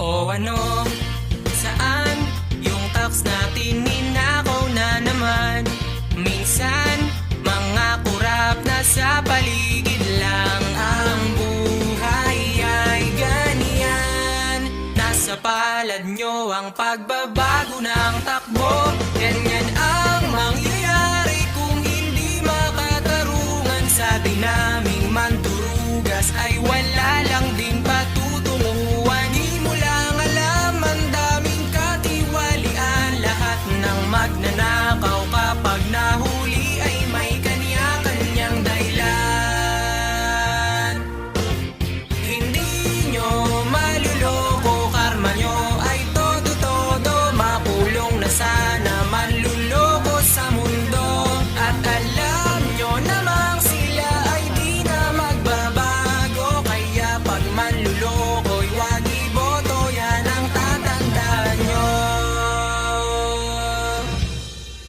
O ano, saan yung tax natin ninakaw na naman? Minsan, mga kurap na sa paligid lang Ang buhay ay ganyan. Nasa palad nyo ang pagbabago ng takbo. Ganyan ang mangyayari kung hindi makatarungan Sa dinaming manturugas ay wala